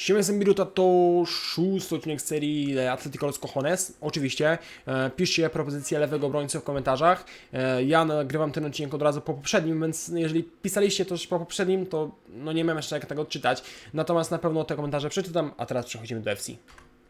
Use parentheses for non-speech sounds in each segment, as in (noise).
Siema, jestem Biruta, to szósty odcinek serii Atletico Los Cojones. Oczywiście, e, piszcie propozycje lewego obrońcy w komentarzach. E, ja nagrywam ten odcinek od razu po poprzednim, więc jeżeli pisaliście już po poprzednim, to no nie miałem jeszcze jak tego odczytać. Natomiast na pewno te komentarze przeczytam, a teraz przechodzimy do FC.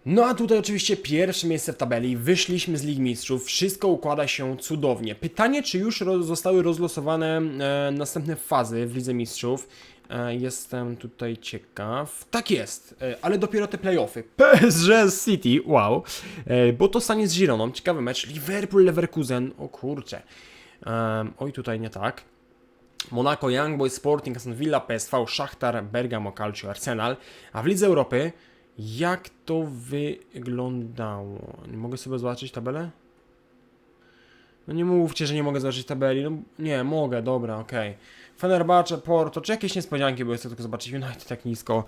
No a tutaj oczywiście pierwsze miejsce w tabeli, wyszliśmy z Ligi Mistrzów, wszystko układa się cudownie. Pytanie, czy już roz, zostały rozlosowane e, następne fazy w Lidze Mistrzów? E, jestem tutaj ciekaw. Tak jest, e, ale dopiero te playoffy. PSG City, wow, e, bo to stanie z Gironą, ciekawy mecz. Liverpool-Leverkusen, o kurczę. Oj, tutaj nie tak. Monaco, Young Boys, Sporting, Aston Villa, PSV, Szachtar, Bergamo, Calcio, Arsenal. A w Lidze Europy jak to wyglądało? Nie mogę sobie zobaczyć tabelę? No nie mówcie, że nie mogę zobaczyć tabeli. No nie, mogę, dobra, okej. Fenerbahce, Porto, czy jakieś niespodzianki, bo chcę tylko zobaczyć United tak nisko.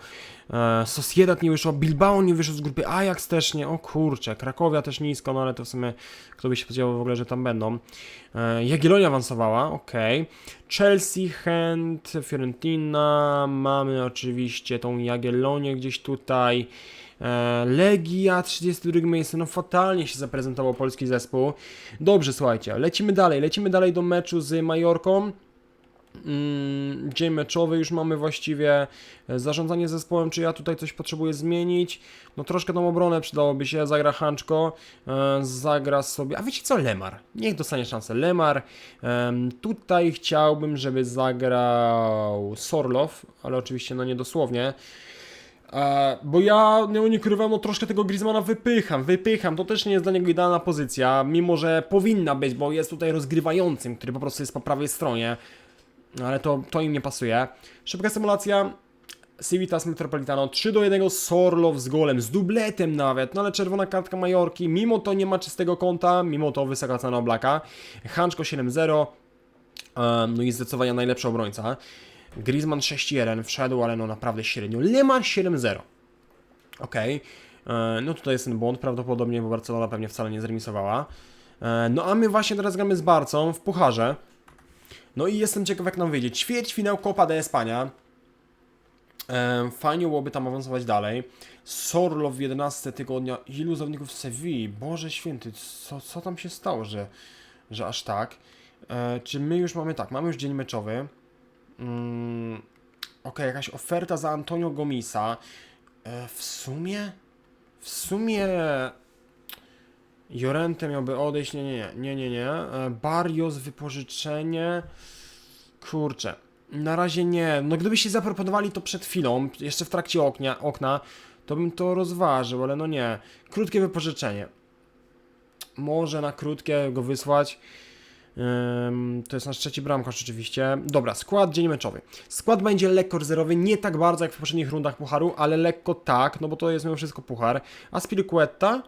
E, Sociedad nie wyszło, Bilbao nie wyszło z grupy, Ajax też nie, o kurczę, Krakowia też nisko, no ale to w sumie kto by się spodziewał w ogóle, że tam będą. E, Jagiellonia awansowała, okej. Chelsea, Chęt, Fiorentina, mamy oczywiście tą Jagiellonię gdzieś tutaj. E, Legia 32 miejsce, no fatalnie się zaprezentował polski zespół. Dobrze, słuchajcie, lecimy dalej, lecimy dalej do meczu z Majorką. Mm, dzień meczowy już mamy właściwie. Zarządzanie zespołem, czy ja tutaj coś potrzebuję zmienić? No troszkę tą obronę przydałoby się. Zagra Hanczko, e, zagra sobie. A wiecie co? Lemar. Niech dostanie szansę. Lemar. Em, tutaj chciałbym, żeby zagrał Sorlow, ale oczywiście no nie dosłownie. E, bo ja nie ukrywam, no troszkę tego Griezmana wypycham, wypycham. To też nie jest dla niego idealna pozycja, mimo że powinna być, bo jest tutaj rozgrywającym, który po prostu jest po prawej stronie. No, ale to, to im nie pasuje. Szybka symulacja. Civitas Metropolitano 3 do 1 Sorlow z golem, z dubletem nawet, no ale czerwona kartka Majorki, mimo to nie ma czystego konta, mimo to wysoka cena Oblaka. Hanczko 7-0, um, no i zdecydowanie najlepszy obrońca. Griezmann 6-1 wszedł, ale no naprawdę średnio. Lemar 7-0. Okej. E, No tutaj jest ten błąd prawdopodobnie, bo Barcelona pewnie wcale nie zremisowała. E, No a my właśnie teraz gramy z Barcą w Pucharze. No i jestem ciekaw jak nam wyjdzie. Ćwierćfinał Copa de España. E, Fajnie byłoby tam awansować dalej. Sorlow w 11 tygodnia. Ilu zawodników z Sewilli? Boże święty, co, co tam się stało, że, że aż tak? Czy my już mamy tak? Mamy już dzień meczowy. Mm, Okej, jakaś oferta za Antonio Gomisa. E, w sumie? W sumie... Jorente miałby odejść, nie, nie, nie, nie, nie. E, Barrios, wypożyczenie. Kurczę, na razie nie. No gdyby się zaproponowali to przed chwilą, jeszcze w trakcie oknia, okna, to bym to rozważył, ale no nie. Krótkie wypożyczenie. Może na krótkie go wysłać. To jest nasz trzeci bramkarz oczywiście. Dobra, skład dzień meczowy. Skład będzie lekko rezerwowy, nie tak bardzo jak w poprzednich rundach pucharu, ale lekko tak, no bo to jest mimo wszystko puchar. Aspilicueta,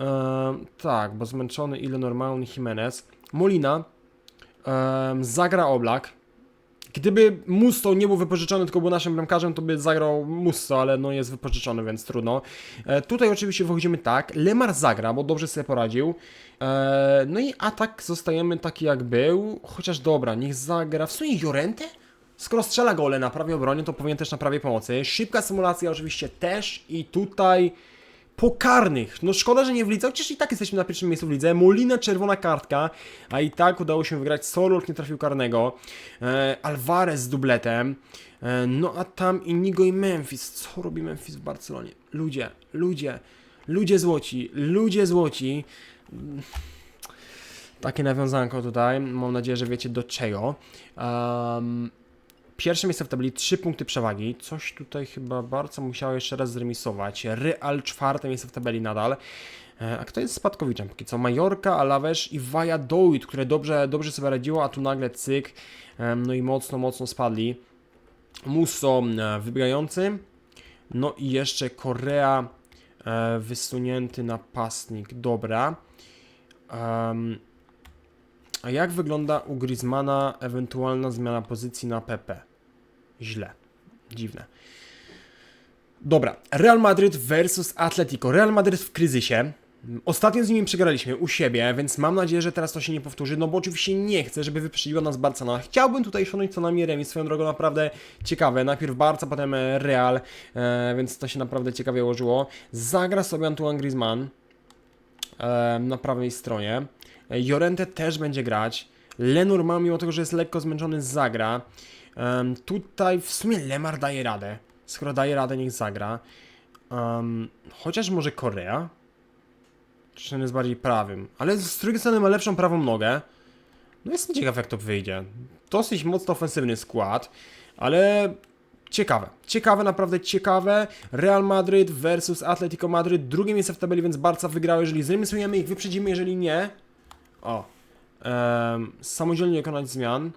Ym, tak, bo zmęczony ile Normaun i Jimenez. Molina, ym, zagra Oblak. Gdyby Musto nie był wypożyczony, tylko był naszym bramkarzem, to by zagrał Musto, ale no jest wypożyczony, więc trudno. E, tutaj oczywiście wychodzimy tak. Lemar zagra, bo dobrze sobie poradził. E, no i atak zostajemy taki jak był, chociaż dobra, niech zagra. W sumie Jorente? Skoro strzela gole na prawej obronie, to powinien też na prawej pomocy. Szybka symulacja oczywiście też i tutaj pokarnych. No szkoda, że nie w lidze, chociaż i tak jesteśmy na pierwszym miejscu w lidze. Molina czerwona kartka, a i tak udało się wygrać. Sorlow nie trafił karnego. E, Alvarez z dubletem. E, no a tam Inigo i Memphis. Co robi Memphis w Barcelonie? Ludzie, ludzie, ludzie złoci, ludzie złoci. Takie nawiązanko tutaj. Mam nadzieję, że wiecie do czego. Um, Pierwsze miejsce w tabeli, 3 punkty przewagi. Coś tutaj chyba bardzo musiało jeszcze raz zremisować. Real czwarte miejsce w tabeli nadal. E, A kto jest spadkowiczem? Póki co Majorka, Alaves i Valladolid, które dobrze, dobrze sobie radziło, a tu nagle cyk. No i mocno, mocno spadli. Musso e, wybiegający. No i jeszcze Korea e, wysunięty napastnik. Dobra. Em, a jak wygląda u Griezmana ewentualna zmiana pozycji na PP? Źle. Dziwne. Dobra. Real Madryt versus Atletico. Real Madryt w kryzysie. Ostatnio z nimi przegraliśmy u siebie, więc mam nadzieję, że teraz to się nie powtórzy, no bo oczywiście nie chcę, żeby wyprzedziła nas Barcelona. Chciałbym tutaj szanąć co najmniej remis, swoją drogą naprawdę ciekawe. Najpierw Barca, potem e, Real, e, więc to się naprawdę ciekawie ułożyło. Zagra sobie Antoine Griezmann e, na prawej stronie. E, Jorente też będzie grać. Lenormand, mimo tego, że jest lekko zmęczony, zagra. Em, tutaj w sumie Lemar daje radę. Skoro daje radę, niech zagra. Em, chociaż może Korea? Czy on jest bardziej prawym? Ale z drugiej strony ma lepszą prawą nogę. No jestem ciekaw, jak to wyjdzie. Dosyć mocno ofensywny skład, ale ciekawe. Ciekawe, naprawdę ciekawe. Real Madryt versus Atletico Madryt. Drugie miejsce w tabeli, więc Barca wygrał. Jeżeli zremisujemy ich, wyprzedzimy, jeżeli nie. O. Samodzielnie dokonać zmian.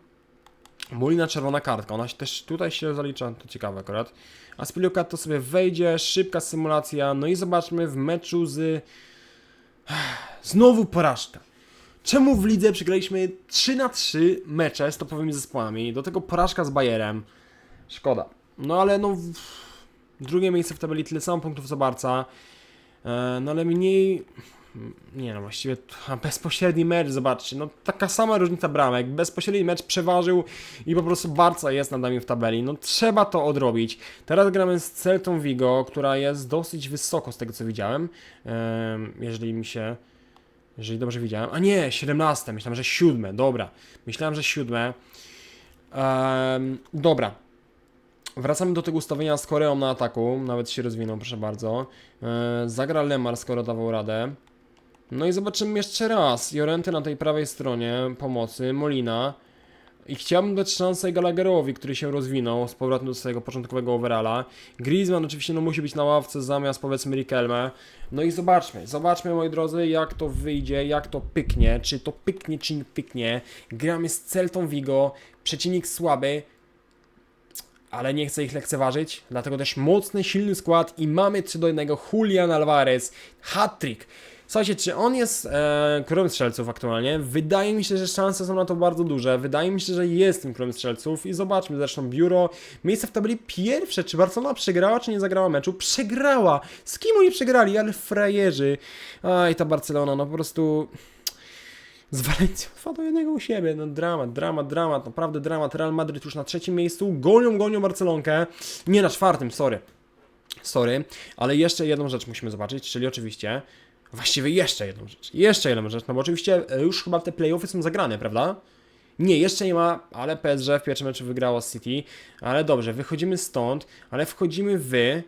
Molina czerwona kartka, ona się też tutaj się zalicza, to ciekawe akurat. A Spiliuka to sobie wejdzie, szybka symulacja, no i zobaczmy w meczu z... Znowu porażka. Czemu w lidze przegraliśmy 3 na 3 mecze z topowymi zespołami, do tego porażka z Bayerem? Szkoda. No ale no... Drugie miejsce w tabeli, tyle samo punktów co Barca. E, No ale mniej... Nie no, właściwie bezpośredni mecz, zobaczcie, no taka sama różnica bramek, bezpośredni mecz przeważył i po prostu Barca jest nad nami w tabeli, no trzeba to odrobić. Teraz gramy z Celtą Vigo, która jest dosyć wysoko z tego co widziałem, Em, jeżeli mi się, jeżeli dobrze widziałem, a nie, 17, myślałem, że 7, dobra, myślałem, że 7. Em, dobra, Wracamy do tego ustawienia z Koreą na ataku. Nawet się rozwinął, proszę bardzo. E, zagra Lemar, skoro dawał radę. No i zobaczymy jeszcze raz. Jorente na tej prawej stronie pomocy, Molina. I chciałbym dać szansę Gallagherowi, który się rozwinął z powrotem do swojego początkowego overalla. Griezmann oczywiście no, musi być na ławce zamiast powiedzmy Riquelme. No i zobaczmy, zobaczmy moi drodzy jak to wyjdzie, jak to pyknie, czy to pyknie, czy nie pyknie. Gramy z Celtą Vigo, przeciwnik słaby, ale nie chcę ich lekceważyć, dlatego też mocny, silny skład i mamy 3 do 1 Julian Alvarez, hat-trick. Słuchajcie, czy on jest e, królem strzelców aktualnie? Wydaje mi się, że szanse są na to bardzo duże. Wydaje mi się, że jest tym królem strzelców i zobaczmy zresztą biuro. Miejsce w tabeli pierwsze. Czy Barcelona przegrała, czy nie zagrała meczu? Przegrała! Z kim oni przegrali? Ale frajerzy. Aj, ta Barcelona, no po prostu... Z Walencją 2 do 1 u siebie. No dramat, dramat, dramat, naprawdę dramat. Real Madryt już na trzecim miejscu. Gonią, gonią Barcelonkę. Nie na czwartym, sorry. Sorry, ale jeszcze jedną rzecz musimy zobaczyć, czyli oczywiście, właściwie jeszcze jedną rzecz, jeszcze jedną rzecz, no bo oczywiście e, już chyba te playoffy są zagrane, prawda? Nie, jeszcze nie ma, ale PSG w pierwszym meczu wygrało City, ale dobrze, wychodzimy stąd, ale wchodzimy w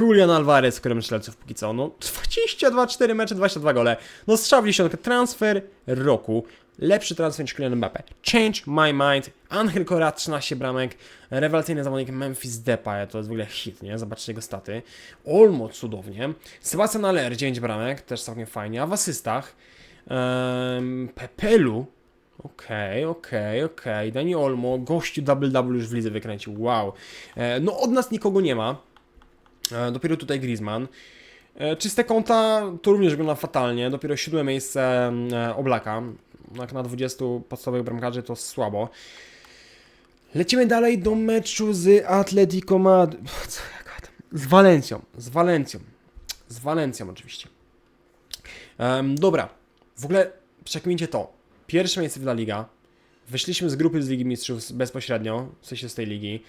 Julian Alvarez, którym strzelców póki co, no 22, 4 mecze, 22 gole, no strzał w dziesiątkę, transfer roku, lepszy transfer niż Kylian Mbappé, change my mind, Angel Cora 13 bramek, rewelacyjny zawodnik Memphis Depay, to jest w ogóle hit, nie, zobaczcie jego staty, Olmo cudownie, Sebastian Aller 9 bramek, też całkiem fajnie, a w asystach, um, Pepelu, Okej, okej, okej. Dani Olmo, gościu double double już w lidze wykręcił. Wow. E, no od nas nikogo nie ma. E, dopiero tutaj Griezmann. E, czyste konta to również wygląda fatalnie. Dopiero siódme miejsce e, Oblaka. Jak na 20 podstawowych bramkarzy to słabo. Lecimy dalej do meczu z Atletico gadam? (laughs) Z Walencją. Z Walencją. Z Walencją oczywiście. Em, dobra. W ogóle przekmincie to. Pierwsze miejsce w La Liga. Wyszliśmy z grupy z Ligi Mistrzów bezpośrednio, w sensie z tej ligi.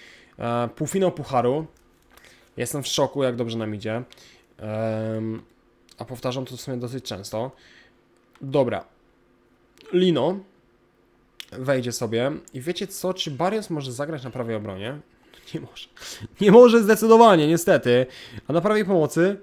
Półfinał Pucharu. Jestem w szoku, jak dobrze nam idzie. Em, a powtarzam to w sumie dosyć często. Dobra. Lino wejdzie sobie i wiecie co, czy Barrios może zagrać na prawej obronie? (laughs) Nie może. Nie może zdecydowanie, niestety. A na prawej pomocy?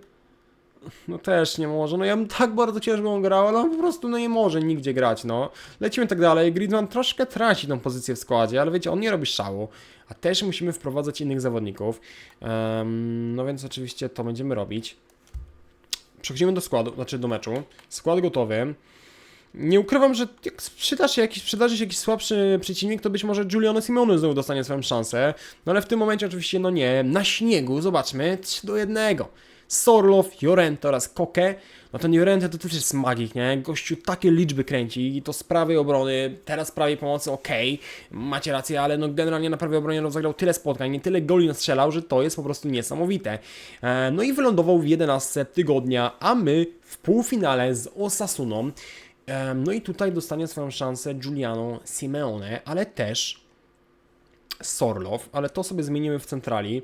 No też nie może. No ja bym tak bardzo ciężko grał, ale on po prostu no nie może nigdzie grać, no. Lecimy tak dalej. Griezmann troszkę traci tą pozycję w składzie, ale wiecie, on nie robi szału. A też musimy wprowadzać innych zawodników. Em, no więc oczywiście to będziemy robić. Przechodzimy do składu, znaczy do meczu. Skład gotowy. Nie ukrywam, że jak sprzyda się jakiś, przydarzy się jakiś słabszy przeciwnik, to być może Giuliano Simone znowu dostanie swoją szansę. No ale w tym momencie oczywiście no nie. Na śniegu, zobaczmy, 3 do 1. Sorlow, Jorente oraz Koke. No ten Jorente to też jest magik, nie? Gościu takie liczby kręci i to z prawej obrony, teraz z prawej pomocy, okej, macie rację, ale no generalnie na prawej obronie rozegrał tyle spotkań, nie tyle goli nastrzelał, że to jest po prostu niesamowite. E, no i wylądował w 11 tygodnia, a my w półfinale z Osasuną. E, no i tutaj dostanie swoją szansę Giuliano Simeone, ale też Sorlow, ale to sobie zmienimy w centrali.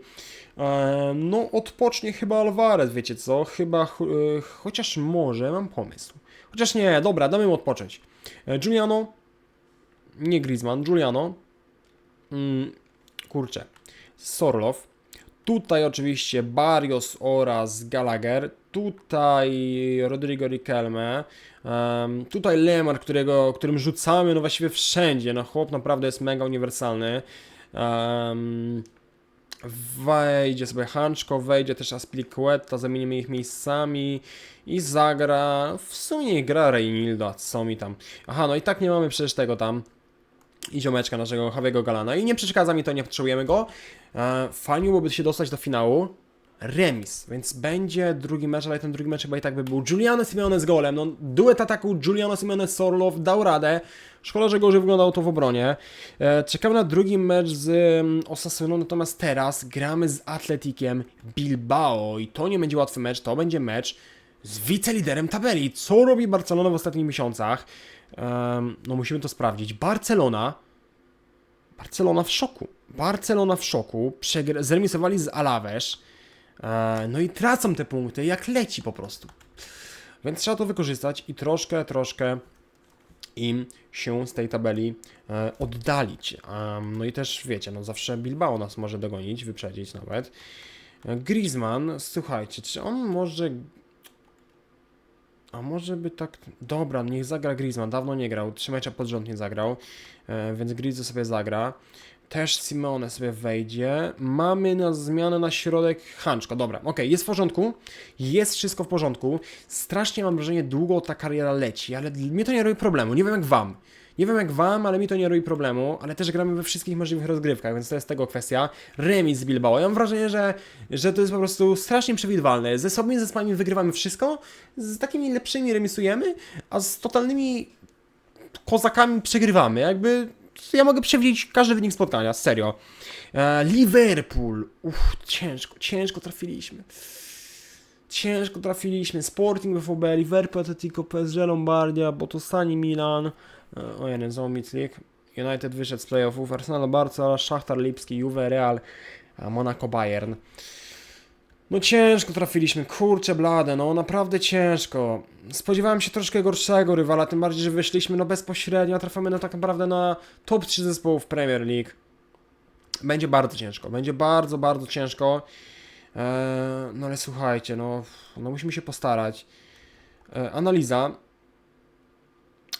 No, odpocznie chyba Alvarez, wiecie co? Chyba, ch- e, chociaż może mam pomysł. Chociaż nie, dobra, damy mu odpocząć. E, Giuliano, nie Griezmann, Giuliano, mm, kurczę, Sorlow. Tutaj oczywiście Barrios oraz Gallagher. Tutaj Rodrigo Riquelme. em, tutaj Lemar, którego, którym rzucamy no właściwie wszędzie. No chłop naprawdę jest mega uniwersalny. Em, wejdzie sobie Hanczko, wejdzie też Aspilicueta, zamienimy ich miejscami i zagra, w sumie gra Reynilda, co mi tam. Aha, no i tak nie mamy przecież tego tam i ziomeczka naszego Javiego Galana i nie przeszkadza mi to, nie potrzebujemy go. E, fajnie byłoby się dostać do finału. Remis, więc będzie drugi mecz, ale ten drugi mecz chyba i tak by był. Giuliano Simeone z golem, no duet ataku Giuliano Simeone Sorlow dał radę. Szkoda, że gorzej wyglądało to w obronie. E, czekamy na drugi mecz z mm, Osasuną, natomiast teraz gramy z Atletikiem Bilbao i to nie będzie łatwy mecz, to będzie mecz z wiceliderem tabeli. Co robi Barcelona w ostatnich miesiącach? Em, no musimy to sprawdzić. Barcelona Barcelona w szoku. Barcelona w szoku. Przegr- zremisowali z Alaves. E, no i tracą te punkty, jak leci po prostu. Więc trzeba to wykorzystać i troszkę, troszkę im się z tej tabeli e, oddalić. Em, no i też wiecie, no zawsze Bilbao nas może dogonić, wyprzedzić nawet. E, Griezmann, słuchajcie, czy on może a może by tak. Dobra, niech zagra Griezmann. Dawno nie grał. Trzy mecze pod rząd nie zagrał. E, więc Griezmann sobie zagra. Też Simone sobie wejdzie. Mamy na zmianę na środek Hanczko. Dobra, okej, jest w porządku. Jest wszystko w porządku. Strasznie mam wrażenie, długo ta kariera leci, ale mnie to nie robi problemu. Nie wiem jak wam. Nie wiem jak wam, ale mi to nie robi problemu, ale też gramy we wszystkich możliwych rozgrywkach, więc to jest tego kwestia. Remis z Bilbao. Ja mam wrażenie, że, że to jest po prostu strasznie przewidywalne. Ze sobą zespołami wygrywamy wszystko, z takimi lepszymi remisujemy, a z totalnymi kozakami przegrywamy. Jakby ja mogę przewidzieć każdy wynik spotkania, serio. E, Liverpool. Uff, ciężko, ciężko trafiliśmy. Ciężko trafiliśmy. Sporting BVB, Liverpool, Atletico, PSG, Lombardia, Botosani, Milan. E, O jeden, znowu League. United wyszedł z playoffów. Arsenal, Barca, Szachtar Lipski, Juve, Real, Monaco, Bayern. No ciężko trafiliśmy, kurczę blade, no naprawdę ciężko. Spodziewałem się troszkę gorszego rywala, tym bardziej, że wyszliśmy no bezpośrednio, a no tak naprawdę na top 3 zespołów Premier League. Będzie bardzo ciężko, będzie bardzo, bardzo ciężko. Eee, no ale słuchajcie, no, no musimy się postarać. Eee, analiza.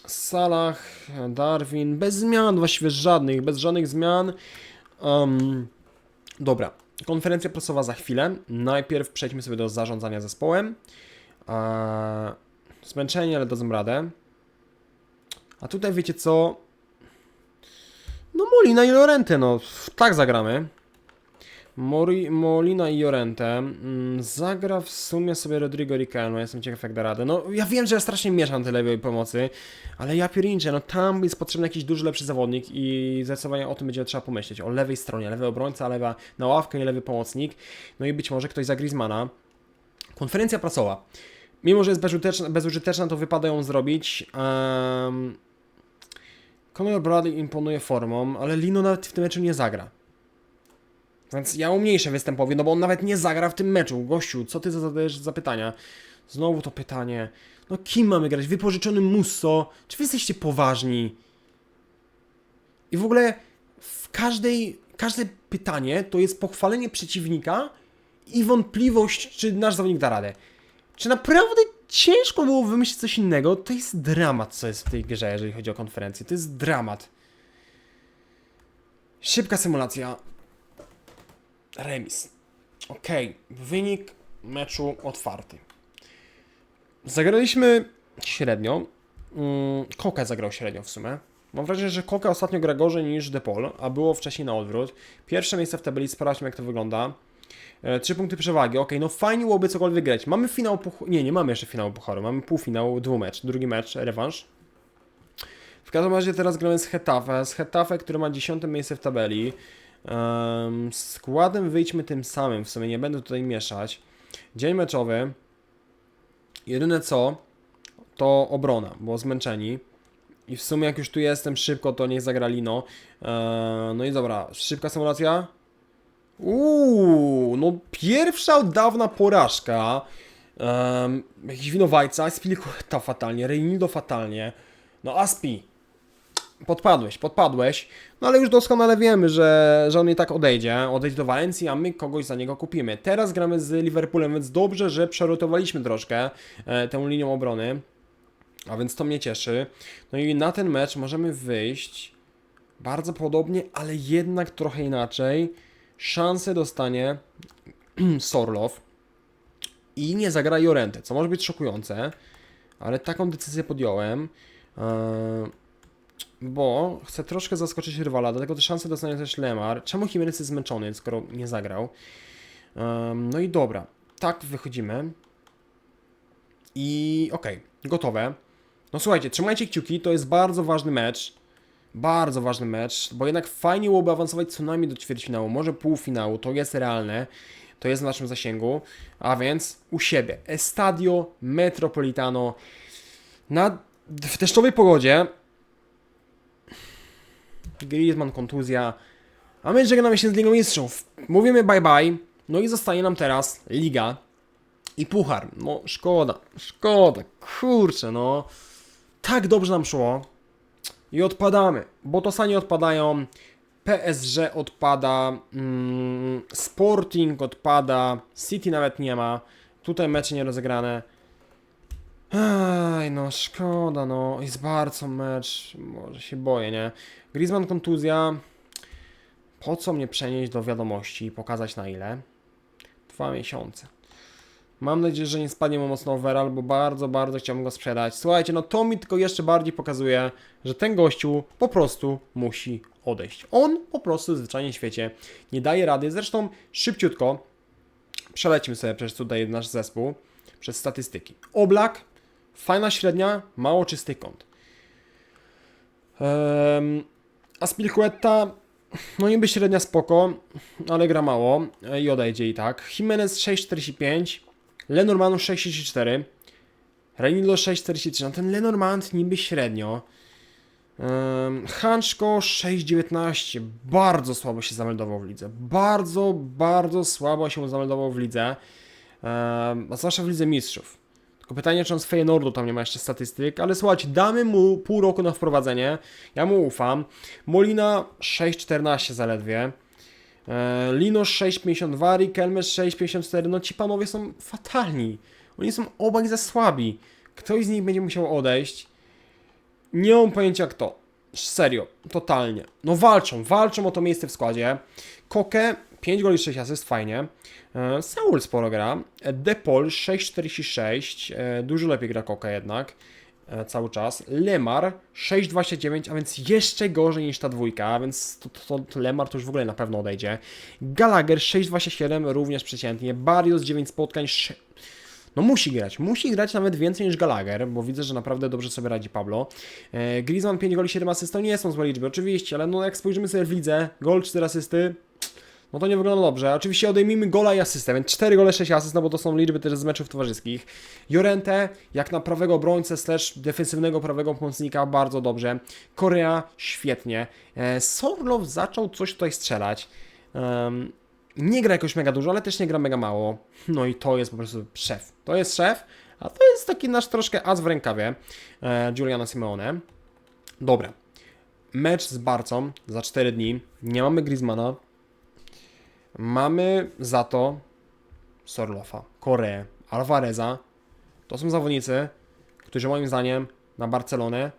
Salah, Darwin, bez zmian, właściwie żadnych, bez żadnych zmian. Um, dobra, konferencja prasowa za chwilę. Najpierw przejdźmy sobie do zarządzania zespołem. Eee, zmęczeni, ale dadzą radę. A tutaj wiecie co? No Molina i Llorente, no tak zagramy. Mori, Molina i Llorente. Mm, zagra w sumie sobie Rodrigo Riquelme, jestem ciekaw jak da radę. No ja wiem, że ja strasznie mieszam te lewej pomocy, ale ja pierniczę, no tam jest potrzebny jakiś duży, lepszy zawodnik i zdecydowanie o tym będzie trzeba pomyśleć. O lewej stronie, lewy obrońca, lewa na ławkę i lewy pomocnik. No i być może ktoś za Griezmana. Konferencja prasowa. Mimo, że jest bezużyteczna, bezużyteczna to wypada ją zrobić. Um, Conor Bradley imponuje formą, ale Lino nawet w tym meczu nie zagra. Więc ja umniejszę występowi, no bo on nawet nie zagra w tym meczu. Gościu, co ty zadajesz za pytania? Znowu to pytanie. No kim mamy grać? Wypożyczony Musso? Czy wy jesteście poważni? I w ogóle w każdej, każde pytanie to jest pochwalenie przeciwnika i wątpliwość, czy nasz zawodnik da radę. Czy naprawdę ciężko było wymyślić coś innego? To jest dramat, co jest w tej grze, jeżeli chodzi o konferencję. To jest dramat. Szybka symulacja. Remis. Ok, wynik meczu otwarty. Zagraliśmy średnio. Mm, Koke zagrał średnio w sumie. Mam wrażenie, że Koke ostatnio gra gorzej niż Depol, a było wcześniej na odwrót. Pierwsze miejsce w tabeli, sprawdźmy jak to wygląda. E, Trzy punkty przewagi, okej, no fajnie byłoby cokolwiek grać. Mamy finał pucharu, nie, nie mamy jeszcze finału pucharu, mamy półfinał, dwumecz, drugi mecz, rewanż. W każdym razie teraz gramy z Hetafe, z Hetafe, który ma 10 miejsce w tabeli. Um, składem wyjdźmy tym samym, w sumie nie będę tutaj mieszać. Dzień meczowy. Jedyne co, to obrona, bo zmęczeni. I w sumie jak już tu jestem szybko, to niech zagra Lino. Eee, no i dobra, szybka symulacja. Uuu, no pierwsza od dawna porażka. Um, jakiś winowajca, Spilicueta fatalnie, Reinildo fatalnie. No Aspi, podpadłeś, podpadłeś. No ale już doskonale wiemy, że, że on i tak odejdzie, odejdzie do Walencji, a my kogoś za niego kupimy. Teraz gramy z Liverpoolem, więc dobrze, że przerotowaliśmy troszkę e, tę linią obrony. A więc to mnie cieszy. No i na ten mecz możemy wyjść bardzo podobnie, ale jednak trochę inaczej. Szansę dostanie (clears throat) Sorlow i nie zagra Jorente, co może być szokujące, ale taką decyzję podjąłem, e, bo chcę troszkę zaskoczyć rywala, dlatego te szanse dostanie też Lemar. Czemu Jimenez jest zmęczony, skoro nie zagrał? Em, no i dobra, tak wychodzimy. I okej, gotowe. No słuchajcie, trzymajcie kciuki, to jest bardzo ważny mecz. Bardzo ważny mecz, bo jednak fajnie byłoby awansować co najmniej do ćwierćfinału, może półfinału, to jest realne, to jest w naszym zasięgu, a więc u siebie. Estadio Metropolitano na, w deszczowej pogodzie. Griezmann kontuzja, a my żegnamy się z Ligą Mistrzów. Mówimy bye bye, no i zostaje nam teraz Liga i Puchar. No szkoda, szkoda, kurczę, no. Tak dobrze nam szło. I odpadamy, bo to sami odpadają, PSG odpada, mm, Sporting odpada, City nawet nie ma, tutaj mecze nie rozegrane. Aj, no szkoda, no, z Barcą mecz, może się boję, nie? Griezmann kontuzja, po co mnie przenieść do wiadomości i pokazać na ile? Dwa miesiące. Mam nadzieję, że nie spadnie mu mocno overall, bo bardzo, bardzo chciałbym go sprzedać. Słuchajcie, no to mi tylko jeszcze bardziej pokazuje, że ten gościu po prostu musi odejść. On po prostu w zwyczajnie świecie nie daje rady. Zresztą szybciutko przelecimy sobie przez tutaj nasz zespół, przez statystyki. Oblak, fajna średnia, mało czysty kąt. Um, Aspilicueta, no niby średnia spoko, ale gra mało e, i odejdzie i tak. Jimenez 6,45, Lenormand 6,34, Renilo 6,43, no ten Lenormand niby średnio. Um, Hanczko 6,19, bardzo słabo się zameldował w lidze. Bardzo, bardzo słabo się zameldował w lidze, a zwłaszcza w lidze mistrzów. Tylko pytanie, czy on z Feyenoordu tam nie ma jeszcze statystyk, ale słuchajcie, damy mu pół roku na wprowadzenie, ja mu ufam. Molina 6,14 zaledwie. E, Lino 6,52, Rikelme 6,54. No ci panowie są fatalni. Oni są obaj za słabi. Ktoś z nich będzie musiał odejść. Nie mam pojęcia kto. Serio, totalnie. No walczą, walczą o to miejsce w składzie. Koke 5 goli 6 asyst, fajnie. E, Saul sporo gra. E, Depol 6,46. E, Dużo lepiej gra Koke jednak. Cały czas. Lemar 6,29, a więc jeszcze gorzej niż ta dwójka, a więc to, to, to Lemar to już w ogóle na pewno odejdzie. Gallagher 6,27, również przeciętnie. Barrios 9 spotkań. No musi grać, musi grać nawet więcej niż Gallagher, bo widzę, że naprawdę dobrze sobie radzi Pablo. Griezmann 5 goli 7 asyst, to nie są złe liczby, oczywiście, ale no jak spojrzymy sobie w lidze, gol 4 asysty, no to nie wygląda dobrze. Oczywiście odejmijmy gola i asystę, więc 4 gole 6 asyst, no bo to są liczby też z meczów towarzyskich. Jorente, jak na prawego obrońcę slash defensywnego prawego pomocnika, bardzo dobrze. Korea, świetnie. E, Sorlow zaczął coś tutaj strzelać. Nie gra jakoś mega dużo, ale też nie gra mega mało. No i to jest po prostu szef. To jest szef, a to jest taki nasz troszkę as w rękawie e, Simeone. Dobra. Mecz z Barcą za 4 dni. Nie mamy Griezmana. Mamy za to Sorlofa, Koreę, Alvareza. To są zawodnicy, którzy moim zdaniem na Barcelonę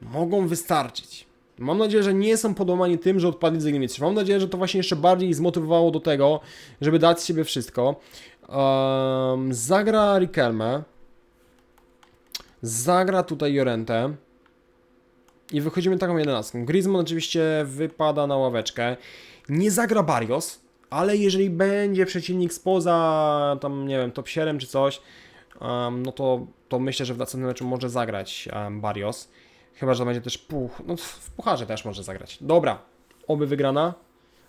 mogą wystarczyć. Mam nadzieję, że nie są podomani tym, że odpadli z Ligi Mistrzów. Mam nadzieję, że to właśnie jeszcze bardziej ich zmotywowało do tego, żeby dać z siebie wszystko. Um, zagra Riquelme. Zagra tutaj Jorente. I wychodzimy taką jedenastką. Griezmann oczywiście wypada na ławeczkę. Nie zagra Barrios. Ale jeżeli będzie przeciwnik spoza tam, nie wiem, top 7 czy coś, em, no to, to myślę, że w następnym meczu może zagrać um, Barrios. Chyba, że będzie też puch, no w pucharze też może zagrać. Dobra, oby wygrana.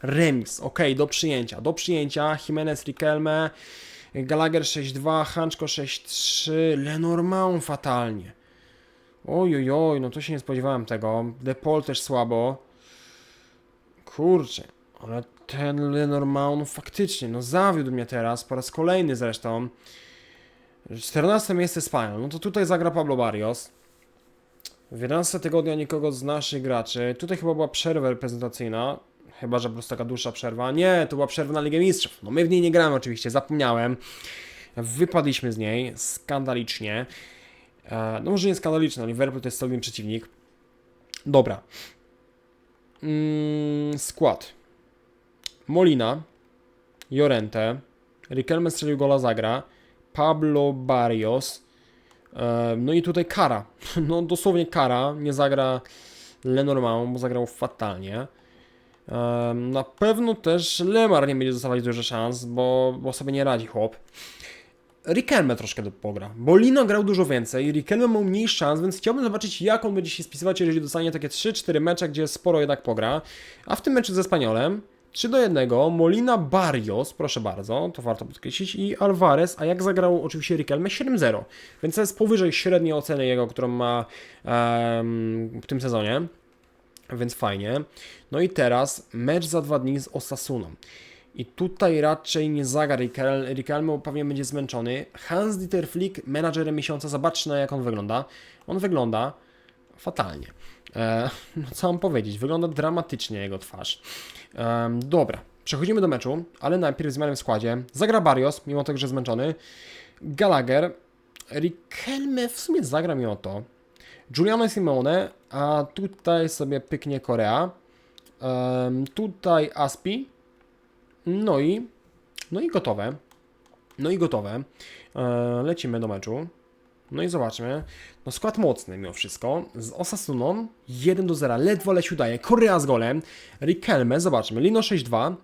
Remis, ok, do przyjęcia, do przyjęcia. Jimenez, Riquelme, Gallagher 6-2, Hanczko 6-3, Lenormand fatalnie. Oj, oj, no to się nie spodziewałem tego. De Paul też słabo. Kurczę, ale ten Lenormand no faktycznie, no zawiódł mnie teraz, po raz kolejny zresztą. 14 miejsce Spaniol, no to tutaj zagra Pablo Barrios. W 11 tygodnia nikogo z naszych graczy. Tutaj chyba była przerwa reprezentacyjna. Chyba, że po prostu taka dłuższa przerwa. Nie, to była przerwa na Ligę Mistrzów. No my w niej nie gramy oczywiście, zapomniałem. Wypadliśmy z niej skandalicznie. E, no może nie skandalicznie, no Liverpool to jest solidny przeciwnik. Dobra. Mm, skład. Molina, Jorente, Riquelme strzelił gola zagra, Pablo Barrios, no i tutaj Kara. (laughs) No dosłownie Kara, nie zagra Lenormand, bo zagrał fatalnie. Na pewno też Lemar nie będzie dostawać dużo szans, bo, bo sobie nie radzi chłop. Riquelme troszkę pogra, bo Lino grał dużo więcej, Riquelme ma mniej szans, więc chciałbym zobaczyć jak on będzie się spisywać, jeżeli dostanie takie 3-4 mecze, gdzie sporo jednak pogra. A w tym meczu ze Spaniolem 3 do 1, Molina Barrios, proszę bardzo, to warto podkreślić, i Alvarez, a jak zagrał oczywiście Riquelme 7-0, więc to jest powyżej średniej oceny jego, którą ma em, w tym sezonie. Więc fajnie. No i teraz mecz za dwa dni z Osasuną. I tutaj raczej nie zagra Riquel- Riquelme, pewnie będzie zmęczony. Hans-Dieter Flick, menadżerem miesiąca, zobaczcie na jak on wygląda. On wygląda fatalnie. E, no co mam powiedzieć, wygląda dramatycznie jego twarz. Dobra, przechodzimy do meczu, ale najpierw w składzie. Zagra Barrios, mimo tego, że zmęczony. Gallagher. Riquelme w sumie zagra mimo to. Giuliano Simone, a tutaj sobie pyknie Korea. Tutaj Aspi. No i, no i gotowe. No i gotowe. E, lecimy do meczu. No i zobaczmy. No skład mocny mimo wszystko. Z Osasuną 1 do 0. Ledwo leciu daje. Korea z golem. Riquelme, zobaczmy. Lino 6-2.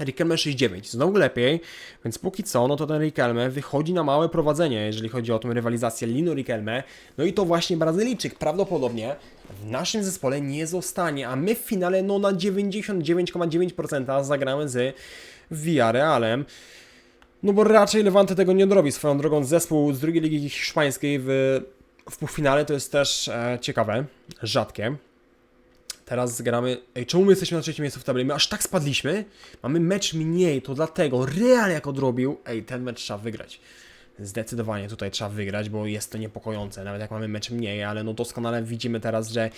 Riquelme 6-9. Znowu lepiej. Więc póki co, no to ten Riquelme wychodzi na małe prowadzenie, jeżeli chodzi o tą rywalizację Lino Riquelme. No i to właśnie Brazylijczyk prawdopodobnie w naszym zespole nie zostanie, a my w finale no na 99,9% zagramy z Villarrealem. No bo raczej Levante tego nie robi. Swoją drogą zespół z drugiej ligi hiszpańskiej w, w półfinale to jest też e, ciekawe, rzadkie. Teraz gramy. Ej, czemu my jesteśmy na trzecim miejscu w tabeli? My aż tak spadliśmy. Mamy mecz mniej, to dlatego Real jak odrobił. Ej, ten mecz trzeba wygrać. Zdecydowanie tutaj trzeba wygrać, bo jest to niepokojące, nawet jak mamy mecz mniej, ale no doskonale widzimy teraz, że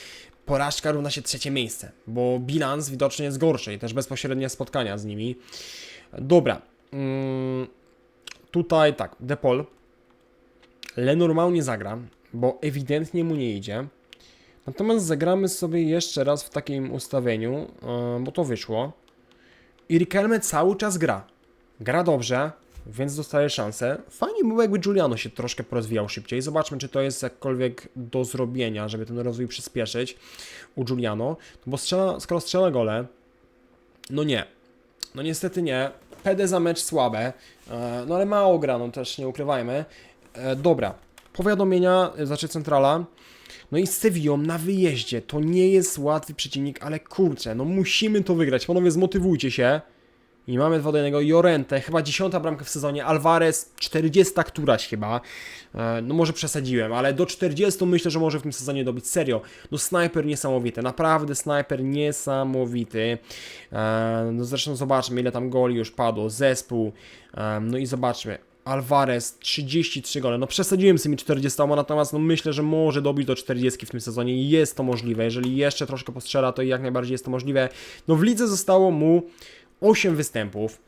porażka równa się trzecie miejsce, bo bilans widocznie jest gorszy i też bezpośrednie spotkania z nimi. Dobra. Mm, tutaj tak, Depol. Lenormand nie zagra, bo ewidentnie mu nie idzie. Natomiast zagramy sobie jeszcze raz w takim ustawieniu, yy, bo to wyszło. I Riquelme cały czas gra. Gra dobrze, więc dostaje szansę. Fajnie by było, jakby Giuliano się troszkę porozwijał szybciej. Zobaczmy, czy to jest jakkolwiek do zrobienia, żeby ten rozwój przyspieszyć u Giuliano. No bo strzela, skoro strzela gole, no nie. No niestety nie. PD za mecz słabe, e, no ale mało gra, no też nie ukrywajmy. E, Dobra, powiadomienia, e, znaczy centrala. No i z Sevillą na wyjeździe. To nie jest łatwy przeciwnik, ale kurczę, no musimy to wygrać. Panowie, zmotywujcie się. I mamy 2 do 1. Jorente, chyba 10 bramka w sezonie. Alvarez, 40 któraś chyba. E, No może przesadziłem, ale do 40 myślę, że może w tym sezonie dobić. Serio. No snajper niesamowity. Naprawdę snajper niesamowity. E, No zresztą zobaczmy, ile tam goli już padło. Zespół. E, No i zobaczmy. Alvarez 33 gole. No przesadziłem z tymi 40, natomiast no myślę, że może dobić do 40 w tym sezonie i jest to możliwe. Jeżeli jeszcze troszkę postrzela, to jak najbardziej jest to możliwe. No w lidze zostało mu 8 występów.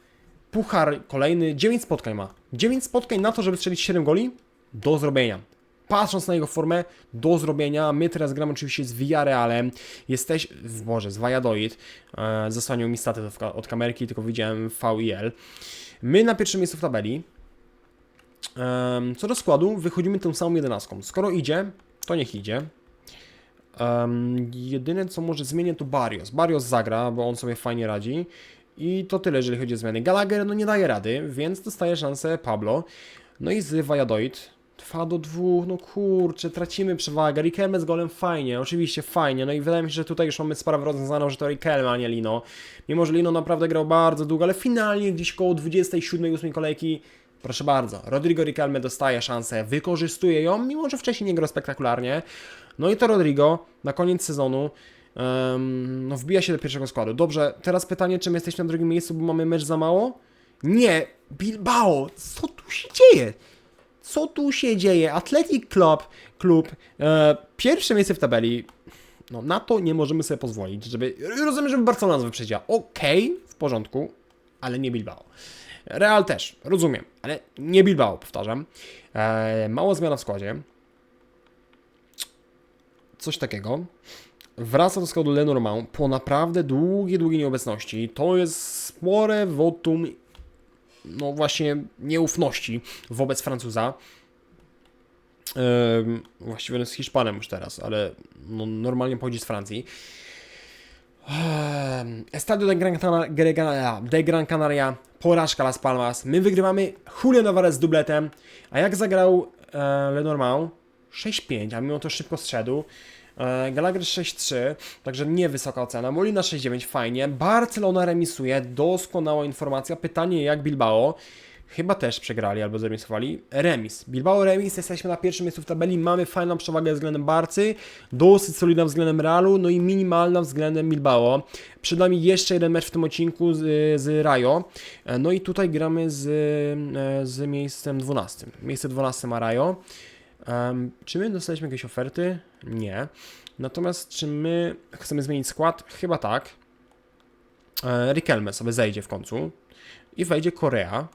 Puchar kolejny, 9 spotkań ma. 9 spotkań na to, żeby strzelić 7 goli? Do zrobienia. Patrząc na jego formę, do zrobienia. My teraz gramy oczywiście z Villarrealem. Jesteś, w Boże, z Valladolid. E, mi staty od, od kamerki, tylko widziałem VIL. My na pierwszym miejscu w tabeli. Em, co do składu, wychodzimy tą samą jedenastką. Skoro idzie, to niech idzie. Um, jedyne co może zmienię to Barrios. Barrios zagra, bo on sobie fajnie radzi. I to tyle, jeżeli chodzi o zmiany. Gallagher no nie daje rady, więc dostaje szansę Pablo. No i z Valladolid 2 do 2, no kurczę, tracimy przewagę. Riquelme z golem fajnie, oczywiście fajnie. No i wydaje mi się, że tutaj już mamy sprawę rozwiązaną, że to Riquelme, a nie Lino. Mimo, że Lino naprawdę grał bardzo długo, ale finalnie gdzieś koło 27-8 kolejki Proszę bardzo, Rodrigo Riquelme dostaje szansę, wykorzystuje ją, mimo że wcześniej nie grał spektakularnie. No i to Rodrigo na koniec sezonu em, no wbija się do pierwszego składu. Dobrze, teraz pytanie, czy my jesteśmy na drugim miejscu, bo mamy mecz za mało? Nie, Bilbao, co tu się dzieje? Co tu się dzieje? Athletic Club, klub, e, pierwsze miejsce w tabeli. No na to nie możemy sobie pozwolić, żeby, rozumiem, żeby Barcelona wyprzedziła. Okej, w porządku, ale nie Bilbao. Real też, rozumiem, ale nie Bilbao, powtarzam. E, mała zmiana w składzie. Coś takiego. Wraca do składu Lenormand po naprawdę długiej, długiej nieobecności. To jest spore votum, no właśnie, nieufności wobec Francuza. Em, właściwie jest Hiszpanem już teraz, ale no, normalnie pochodzi z Francji. Em, Estadio de Gran, Cana- de Gran- Canaria, porażka Las Palmas. My wygrywamy Julian Alvarez z dubletem, a jak zagrał e, Lenormand? 6-5, a mimo to szybko zszedł. E, Gallagher 6-3, także niewysoka ocena. Molina 6-9, fajnie. Barcelona remisuje, doskonała informacja. Pytanie jak Bilbao? Chyba też przegrali albo zremisowali. Remis. Bilbao remis, jesteśmy na pierwszym miejscu w tabeli, mamy fajną przewagę względem Barcy, dosyć solidna względem Realu, no i minimalna względem Bilbao. Przed nami jeszcze jeden mecz w tym odcinku z, z Rajo. No i tutaj gramy z, z miejscem 12. Miejsce 12 ma Rajo. Em, czy my dostaliśmy jakieś oferty? Nie. Natomiast czy my chcemy zmienić skład? Chyba tak. E, Riquelme sobie zejdzie w końcu i wejdzie Korea.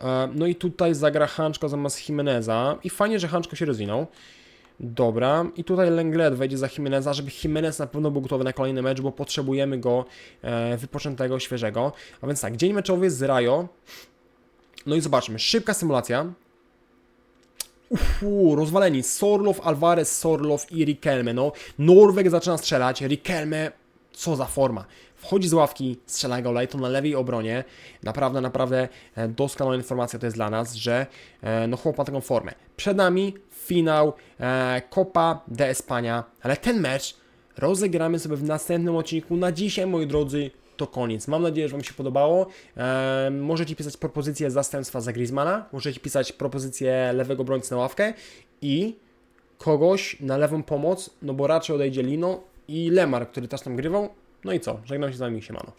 E, No i tutaj zagra Hanczko zamiast Jimeneza i fajnie, że Hanczko się rozwinął. Dobra, i tutaj Lenglet wejdzie za Jimeneza, żeby Jimenez na pewno był gotowy na kolejny mecz, bo potrzebujemy go e, wypoczętego, świeżego. A więc tak, dzień meczowy z Rajo. No i zobaczmy, szybka symulacja. Ufu, rozwaleni. Sorlow, Alvarez, Sorlow i Riquelme. No, Norweg zaczyna strzelać. Riquelme, co za forma. Wchodzi z ławki, strzela gola i to na lewej obronie. Naprawdę, naprawdę e, doskonała informacja to jest dla nas, że e, no chłop ma taką formę. Przed nami finał e, Copa de España, ale ten mecz rozegramy sobie w następnym odcinku. Na dzisiaj, moi drodzy, to koniec. Mam nadzieję, że Wam się podobało. E, możecie pisać propozycje zastępstwa za Griezmana, możecie pisać propozycję lewego obrońcy na ławkę i kogoś na lewą pomoc, no bo raczej odejdzie Lino i Lemar, który też tam grywał. No i co? Żegnam się z Wami, siemano.